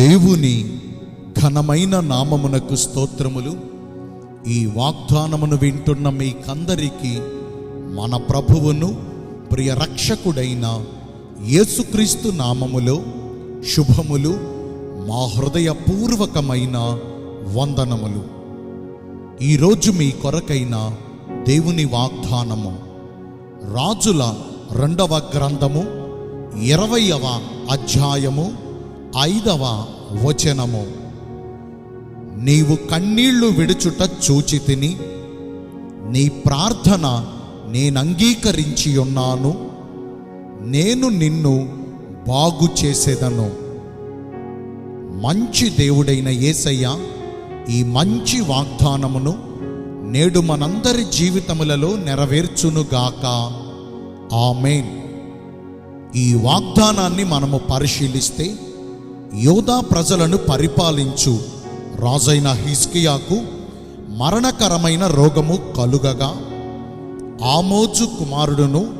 దేవుని ఘనమైన నామమునకు స్తోత్రములు. ఈ వాగ్దానమును వింటున్న మీకందరికీ మన ప్రభువును ప్రియ రక్షకుడైన యేసుక్రీస్తు నామములో శుభములు మా హృదయపూర్వకమైన వందనములు. ఈరోజు మీ కొరకైన దేవుని వాగ్దానము. రాజుల రెండవ గ్రంథము ఇరవయవ అధ్యాయము ఐదవ వచనము. నీవు కన్నీళ్ళు విడుచుట చూచి తిని నీ ప్రార్థన నేను అంగీకరించి ఉన్నాను నేను నిన్ను బాగు చేసేదను. మంచి దేవుడైన యేసయ్య ఈ మంచి వాగ్దానమును నేడు మనందరి జీవితములలో నెరవేర్చునుగాక ఆమెన్. ఈ వాగ్దానాన్ని మనము పరిశీలిస్తే యోధా ప్రజలను పరిపాలించు రాజైన హిస్కియాకు మరణకరమైన రోగము కలుగగా. ఆమోజు కుమారుడును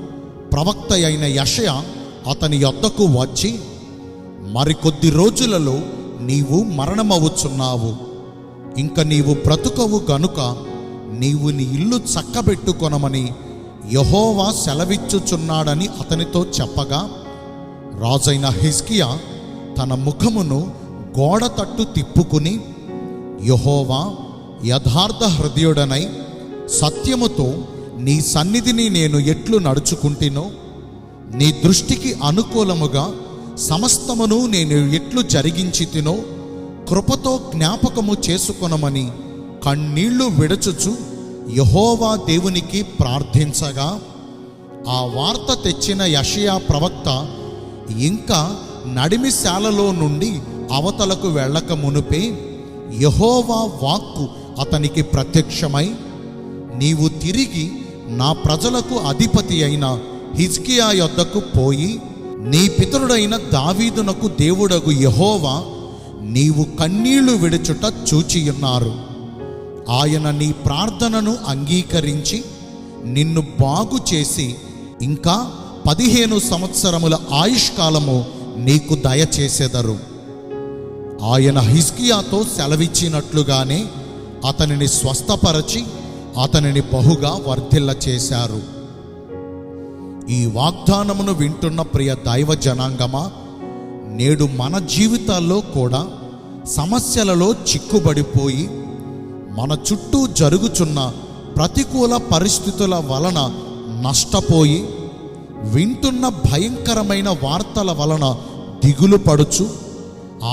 ప్రవక్త అయిన యషయ అతని యొద్దకు వచ్చి మరికొద్ది రోజులలో నీవు మరణమవుచున్నావు. ఇంక నీవు బ్రతుకవు గనుక నీవు నీ ఇల్లు చక్కబెట్టుకొనమని యహోవా సెలవిచ్చుచున్నాడని అతనితో చెప్పగా రాజైన హిస్కియా తన ముఖమును గోడ తట్టు తిప్పుకుని యహోవా యథార్థ హృదయుడనై సత్యముతో నీ సన్నిధిని నేను ఎట్లు నడుచుకుంటునో నీ దృష్టికి అనుకూలముగా సమస్తమును నేను ఎట్లు జరిగించి తినో కృపతో జ్ఞాపకము చేసుకొనమని కన్నీళ్ళు విడచుచు యహోవా దేవునికి ప్రార్థించగా ఆ వార్త తెచ్చిన యషయా ప్రవక్త ఇంకా నడిమిశాలలో నుండి అవతలకు వెళ్ళక మునుపే యహోవా వాక్కు అతనికి ప్రత్యక్షమై నీవు తిరిగి నా ప్రజలకు అధిపతి అయిన హిజ్కియా యొద్దకు పోయి నీ పితరుడైన దావీదునకు దేవుడగు యహోవా నీవు కన్నీళ్ళు విడుచుట చూచియున్నారు. ఆయన నీ ప్రార్థనను అంగీకరించి నిన్ను బాగు చేసి ఇంకా పదిహేను సంవత్సరముల ఆయుష్కాలము నీకు దయచేసెదరు ఆయన హిస్కియాతో సెలవిచ్చినట్లుగానే అతనిని స్వస్థపరచి అతనిని బహుగా వర్ధిల్ల చేశారు. ఈ వాగ్దానమును వింటున్న ప్రియ దైవ జనాంగమా నేడు మన జీవితాల్లో కూడా సమస్యలలో చిక్కుబడిపోయి మన చుట్టూ జరుగుచున్న ప్రతికూల పరిస్థితుల వలన నష్టపోయి వింటున్న భయంకరమైన వార్తల వలన దిగులు పడుచు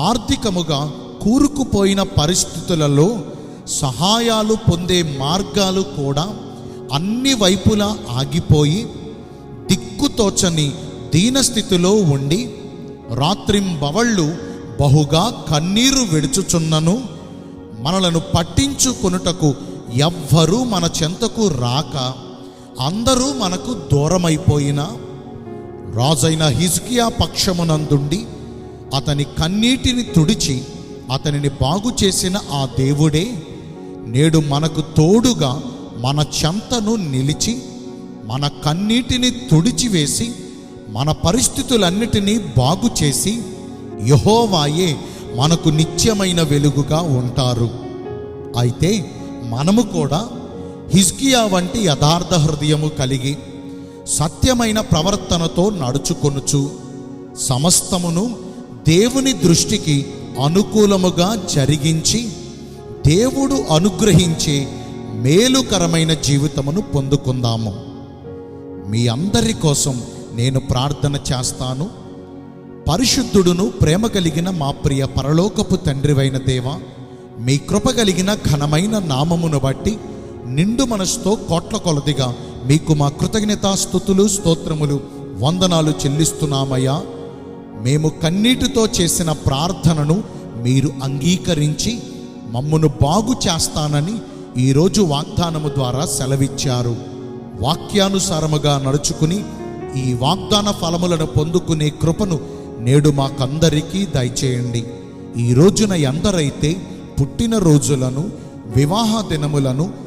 ఆర్థికముగా కూరుకుపోయిన పరిస్థితులలో సహాయాలు పొందే మార్గాలు కూడా అన్ని వైపులా ఆగిపోయి దిక్కుతోచని దీనస్థితిలో ఉండి రాత్రింబవళ్ళు బహుగా కన్నీరు విడుచుచున్నను మనలను పట్టించుకొనుటకు ఎవ్వరూ మన చెంతకు రాక అందరూ మనకు దూరమైపోయిన రాజైన హిజ్కియా పక్షమునందుండి అతని కన్నీటిని తుడిచి అతనిని బాగు చేసిన ఆ దేవుడే నేడు మనకు తోడుగా మన చెంతను నిలిచి మన కన్నీటిని తుడిచివేసి మన పరిస్థితులన్నిటినీ బాగు చేసి యహోవాయే మనకు నిత్యమైన వెలుగుగా ఉంటారు. అయితే మనము కూడా హిజ్కియా వంటి యథార్థ హృదయము కలిగి సత్యమైన ప్రవర్తనతో నడుచుకొనుచు సమస్తమును దేవుని దృష్టికి అనుకూలముగా జరిగించి దేవుడు అనుగ్రహించే మేలుకరమైన జీవితమును పొందుకుందాము. మీ అందరి కోసం నేను ప్రార్థన చేస్తాను. పరిశుద్ధుడును ప్రేమ కలిగిన మా ప్రియ పరలోకపు తండ్రివైన దేవ మీ కృప కలిగిన ఘనమైన నామమును బట్టి నిండు మనసుతో కోట్ల కొలదిగా మీకు మా కృతజ్ఞతాస్థుతులు స్తోత్రములు వందనాలు చెల్లిస్తున్నామయ్యా. మేము కన్నీటితో చేసిన ప్రార్థనను మీరు అంగీకరించి మమ్మను బాగు చేస్తానని ఈరోజు వాగ్దానము ద్వారా సెలవిచ్చారు. వాక్యానుసారముగా నడుచుకుని ఈ వాగ్దాన ఫలములను పొందుకునే కృపను నేడు మాకందరికీ దయచేయండి. ఈ రోజున ఎందరైతే పుట్టిన రోజులను వివాహ దినములను